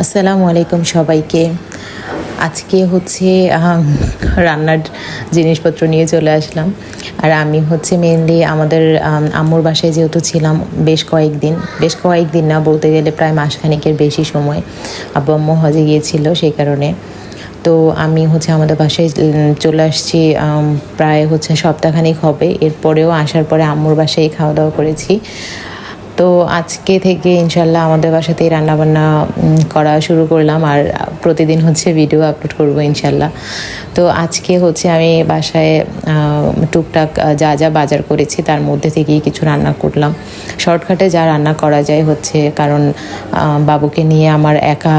আসসালামু আলাইকুম সবাইকে। আজকে হচ্ছে রান্নার জিনিসপত্র নিয়ে চলে আসলাম। আর আমি হচ্ছে মেনলি আমাদের আম, আম্মুর বাসায় যেহেতু ছিলাম বেশ কয়েকদিন বেশ কয়েকদিন না বলতে গেলে প্রায় মাসখানেকের বেশি সময় আব্বু আম্মু হজে গিয়েছিল সেই কারণে। তো আমি হচ্ছে আমাদের বাসায় চলে আসছি প্রায় হচ্ছে সপ্তাহখানিক হবে। এরপরেও আসার পরে আম্মুর বাসায় খাওয়া দাওয়া করেছি। তো আজকে থেকে ইনশাল্লাহ আমাদের বাসাতেই রান্নাবান্না করা শুরু করলাম আর প্রতিদিন হচ্ছে ভিডিও আপলোড করব ইনশাল্লাহ তো আজকে হচ্ছে আমি বাসায় টুকটাক যা যা বাজার করেছি তার মধ্যে থেকেই কিছু রান্না করলাম। শর্টকাটে যা রান্না করা যায় হচ্ছে, কারণ বাবুকে নিয়ে আমার একা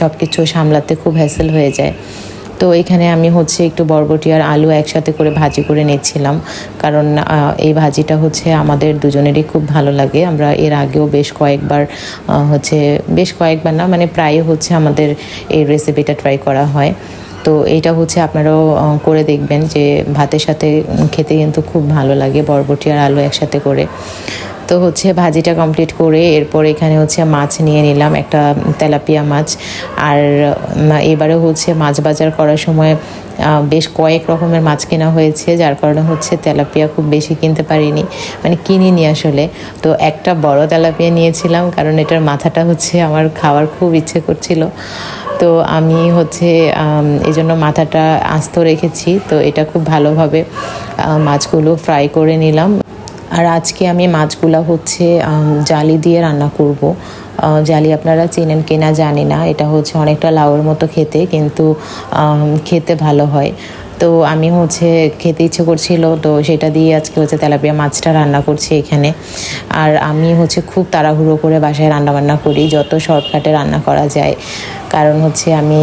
সব কিছু সামলাতে খুব হ্যাসেল হয়ে যায়। তো এখানে আমি হচ্ছে একটু বরবটি আর আলু একসাথে করে ভাজি করে নিচ্ছিলাম। কারণ এই ভাজিটা হচ্ছে আমাদের দুজনেরই খুব ভালো লাগে। আমরা এর আগেও বেশ কয়েকবার হচ্ছে বেশ কয়েকবার না মানে প্রায় হচ্ছে আমাদের এই রেসিপিটা ট্রাই করা হয়। তো এইটা হচ্ছে আপনারাও করে দেখবেন যে ভাতের সাথে খেতে কিন্তু খুব ভালো লাগে বরবটি আর আলু একসাথে করে। তো হচ্ছে ভাজিটা কমপ্লিট করে এরপর এখানে হচ্ছে মাছ নিয়ে নিলাম, একটা তেলাপিয়া মাছ। আর এবারে হচ্ছে মাছ বাজার করার সময় বেশ কয়েক রকমের মাছ কেনা হয়েছে, যার কারণে হচ্ছে তেলাপিয়া খুব বেশি কিনতে পারিনি। মানে কিনিনি আসলে। তো একটা বড় তেলাপিয়া নিয়েছিলাম, কারণ এটার মাথাটা হচ্ছে আমার খাওয়ার খুব ইচ্ছে করছিল। তো আমি হচ্ছে এই জন্য মাথাটা আস্ত রেখেছি। তো এটা খুব ভালোভাবে মাছগুলো ফ্রাই করে নিলাম। আর আজকে আমি মাছগুলা হচ্ছে জালি দিয়ে রান্না করব। জালি আপনারা চেনেন কিনা জানি না। এটা হচ্ছে অনেকটা লাউয়ের মতো খেতে, কিন্তু খেতে ভালো হয়। তো আমি হচ্ছে খেতে ইচ্ছে করছিল, তো সেটা দিয়ে আজকে হচ্ছে তেলাপিয়া মাছটা রান্না করছি এখানে। আর আমি হচ্ছে খুব তাড়াহুড়ো করে বাসায় রান্না বান্না করি, যত শর্টকাটে রান্না করা যায়। কারণ হচ্ছে আমি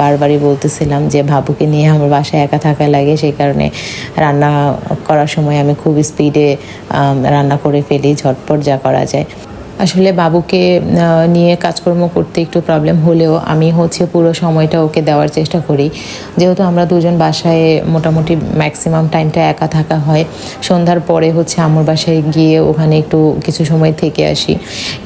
বারবারই বলতেছিলাম যে ভাবুকে নিয়ে আমার বাসায় একা থাকা লাগে, সেই কারণে রান্না করার সময় আমি খুব স্পিডে রান্না করে ফেলি, ঝটপট যা করা যায়। আসলে বাবুকে নিয়ে কাজকর্ম করতে একটু প্রবলেম হলেও আমি হচ্ছে পুরো সময়টা ওকে দেওয়ার চেষ্টা করি। যেহেতু আমরা দুজন বাসায় মোটামুটি ম্যাক্সিমাম টাইমটা একা থাকা হয়, সন্ধ্যার পরে হচ্ছে আমার বাসায় গিয়ে ওখানে একটু কিছু সময় থেকে আসি।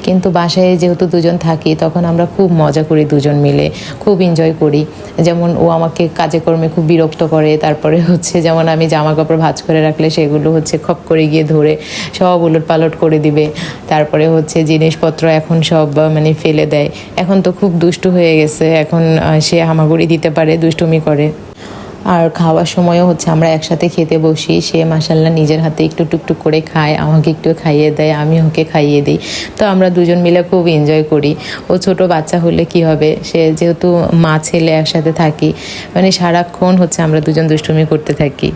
কিন্তু বাসায় যেহেতু দুজন থাকি, তখন আমরা খুব মজা করি দুজন মিলে, খুব এনজয় করি। যেমন ও আমাকে কাজে কর্মে খুব বিরক্ত করে, তারপরে হচ্ছে যেমন আমি জামা কাপড় ভাজ করে রাখলে সেগুলো হচ্ছে খপ করে গিয়ে ধরে সব উলট পালট করে দিবে। তারপরে হচ্ছে জিনিসপত্র এখন সব মানে ফেলে দেয়। এখন তো খুব দুষ্টু হয়ে গেছে। এখন সে হামাগুড়ি দিতে পারে, দুষ্টুমি করে। আর খাওয়ার সময়ও হচ্ছে, আমরা একসাথে খেতে বসি। সে মাসাল্লাহ নিজের হাতে একটু টুকটুক করে খায়, আমাকে একটু খাইয়ে দেয়, আমি ওকে খাইয়ে দিই। তো আমরা দুজন মিলে খুব এনজয় করি। ও ছোট বাচ্চা হলে কি হবে? সে যেহেতু মা, ছেলে একসাথে থাকি মানে সারাক্ষণ হচ্ছে আমরা দুজন দুষ্টুমি করতে থাকি।